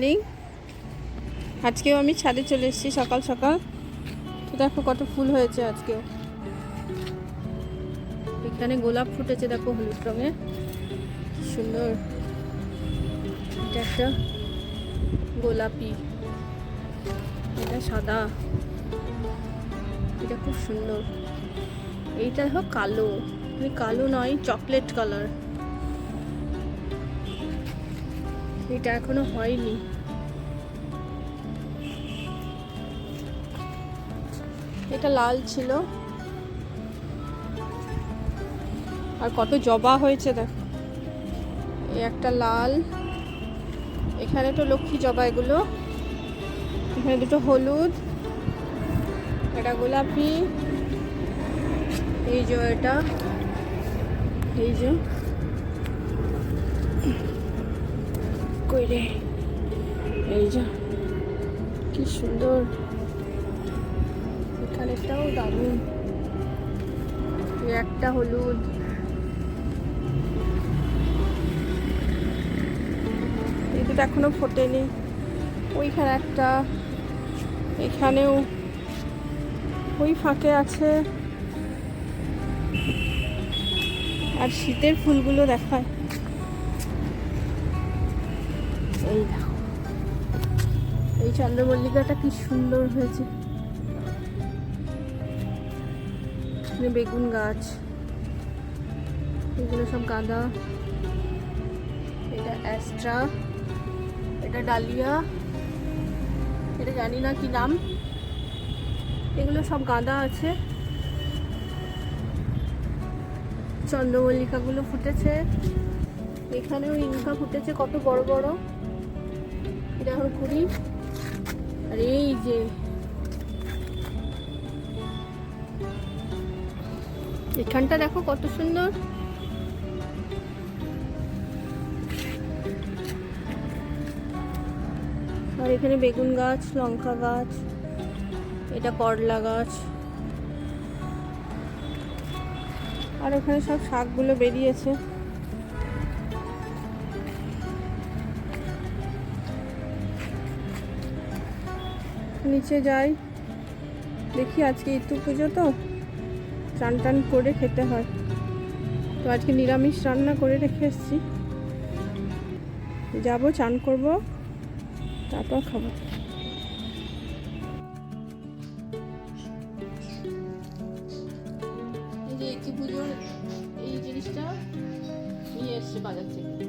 Morning আজকেও আমি ছাদে চলে এসেছি সকাল সকাল। তো দেখো কত ফুল হয়েছে আজকেও। এখানে গোলাপ ফুটেছে দেখো হলুদ রঙের সুন্দর। এটা একটা গোলাপি। এটা সাদা। এটা খুব সুন্দর। এইটা দেখো কালো। মানে কালো নয়, চকলেট কালার। এটা এখনও হয়নি। এটা লাল ছিল। আর কত জবা হয়েছে দেখো। একটা লাল। এখানে তো লক্ষ্মী জবা এগুলো। এখানে দুটো হলুদ। এটা গোলাপি। এই যে এটা। এই যে। রে এই যে, কি সুন্দর। এখানেটাও দারুণ। একটা হলুদ। এই এখনও ফোটেনি। ওইখানে একটা, এখানেও। ওই ফাঁকে আছে। আর শীতের ফুলগুলো দেখায়। এই এই চন্দ্রমল্লিকাটা কি সুন্দর হয়েছে। বেগুন গাছ। এগুলো সব গাঁদা। এটা অ্যাস্ট্রা। এটা ডালিয়া। এটা জানি না কি নাম। এগুলো সব গাঁদা আছে। চন্দ্রমল্লিকাগুলো ফুটেছে। এখানেও ইনকা ফুটেছে কত বড় বড়। এটা এখন কুড়ি আর এই যে এখানটা দেখো কত সুন্দর। আর এখানে বেগুন গাছ, লঙ্কা গাছ, এটা করলা গাছ। আর এখানে সব শাকগুলো বেরিয়েছে। নিচে যাই। দেখি আজকে ইতু পুজো তো। চান টান করে খেতে হয়। তো আজকে নিরামিষ রান্না করে রেখে এসেছি। যাব, চান করব, তারপর খাব। এই এই জিনিসটা নিয়ে বাজার থেকে।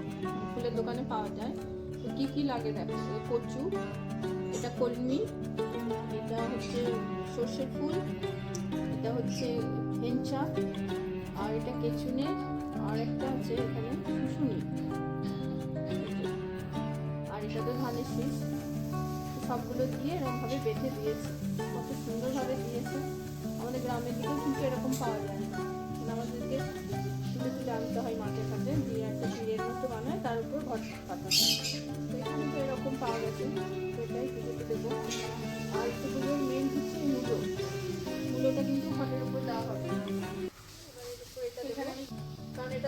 ফুলের দোকানে পাওয়া যায়। কি কি লাগে দেখো? কচু এটা কলমি, এটা হচ্ছে সর্ষের ফুল, এটা হচ্ছে হেঞ্চা আর এটা কেচুনে আর একটা আছে এখানে শুশুনি। আর এটা তো ধানের শীষ সবগুলো দিয়ে এরকমভাবে বেঁধে দিয়েছে। কত সুন্দরভাবে দিয়েছে। আমাদের গ্রামের দিকেও কিন্তু এরকম পাওয়া যায় আমাদেরকে তুলে তুলে আনতে হয় মাঠে ঘাটে, দিয়ে একটা তীরের মতো বানায়, তার উপর ঘর পাতা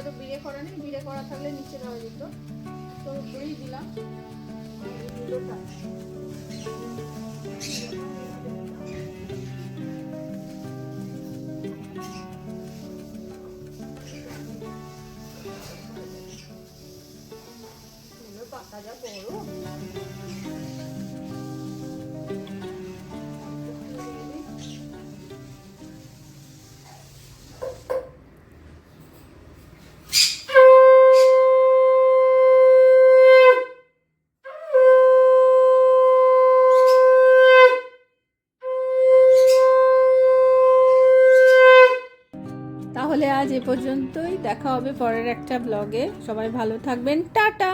তো বিড়ে করা নেই বিড়ে করা থাকলে নিচে দেওয়া যেত। তো উপরেই দিলাম। পাতা যা বড় তাহলে আজ এ পর্যন্তই। দেখা হবে পরের একটা ব্লগে সবাই ভালো থাকবেন। টাটা!